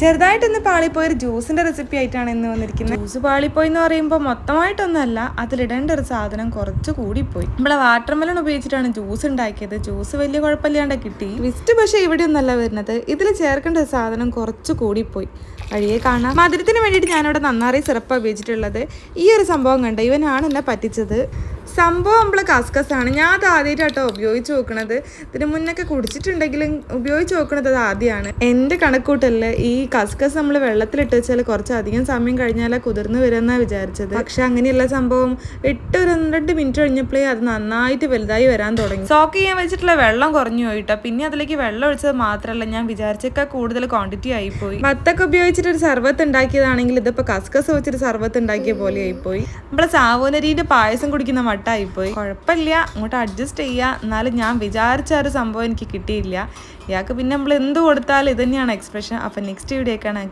ചെറുതായിട്ടൊന്ന് പാളിപ്പോയൊരു ജ്യൂസിന്റെ റെസിപ്പി ആയിട്ടാണ് ഇന്ന് വന്നിരിക്കുന്നത്. ജ്യൂസ് പാളിപ്പോയി എന്ന് പറയുമ്പോൾ മൊത്തമായിട്ടൊന്നല്ല അതിലിടേണ്ട ഒരു സാധനം കുറച്ച് കൂടിപ്പോയി. നമ്മളെ വാട്ടർ മെലൺ ഉപയോഗിച്ചിട്ടാണ് ജ്യൂസ് ഉണ്ടാക്കിയത്. ജ്യൂസ് വലിയ കുഴപ്പമില്ലാണ്ട് കിട്ടി. ട്വിസ്റ്റ് പക്ഷേ ഇവിടെ ഒന്നല്ല വരുന്നത്. ഇതിൽ ചേർക്കേണ്ട ഒരു സാധനം കുറച്ച് പോയി വഴിയെ കാണാം. മധുരത്തിന് വേണ്ടിയിട്ട് ഞാനിവിടെ നന്നാറി സിറപ്പ് ഉപയോഗിച്ചിട്ടുള്ളത്. ഈ ഒരു സംഭവം കണ്ട? ഇവനാണ് എന്നെ പറ്റിച്ചത്. സംഭവം നമ്മളെ കസ്കസ് ആണ് ഞാൻ അത് ആദ്യമായിട്ടാട്ടോ ഉപയോഗിച്ച് നോക്കണത്. ഇതിന് മുന്നൊക്കെ കുടിച്ചിട്ടുണ്ടെങ്കിലും ഉപയോഗിച്ച് നോക്കണത് അത് ആദ്യമാണ്. എന്റെ കണക്കൂട്ടല്ലേ ഈ കസ്കസ് നമ്മൾ വെള്ളത്തിലിട്ട് വെച്ചാൽ കുറച്ച് അധികം സമയം കഴിഞ്ഞാലേ കുതിർന്ന് വരുമെന്നാണ് വിചാരിച്ചത്. പക്ഷെ അങ്ങനെയുള്ള സംഭവം എട്ട് രണ്ട് മിനിറ്റ് കഴിഞ്ഞപ്പോഴേ അത് നന്നായിട്ട് വലുതായി വരാൻ തുടങ്ങി. സോക്ക് ചെയ്യാൻ വെച്ചിട്ടുള്ള വെള്ളം കുറഞ്ഞു പോയിട്ടോ. പിന്നെ അതിലേക്ക് വെള്ളം ഒഴിച്ചത് മാത്രമല്ല ഞാൻ വിചാരിച്ചൊക്കെ കൂടുതൽ ക്വാണ്ടിറ്റി ആയിപ്പോയി. വത്തൊക്കെ ഉപയോഗിച്ചിട്ട് ഒരു സർവത്ത് ഉണ്ടാക്കിയതാണെങ്കിൽ ഇതിപ്പോൾ കസ്കസ് വെച്ചിട്ട് സർവത്ത് ഉണ്ടാക്കിയ പോലെ ആയിപ്പോയി. നമ്മളെ സാവോനരീന്റെ പായസം കുടിക്കുന്ന മട്ടായിപ്പോയി കുഴപ്പമില്ല. അങ്ങോട്ട് അഡ്ജസ്റ്റ് ചെയ്യുക എന്നാലും ഞാൻ വിചാരിച്ച ഒരു സംഭവം എനിക്ക് കിട്ടിയില്ല. ഇയാൾക്ക് പിന്നെ നമ്മൾ എന്ത് കൊടുത്താലും ഇത് തന്നെയാണ് എക്സ്പ്രഷൻ അപ്പം നെക്സ്റ്റ് വീഡിയോ കാണാം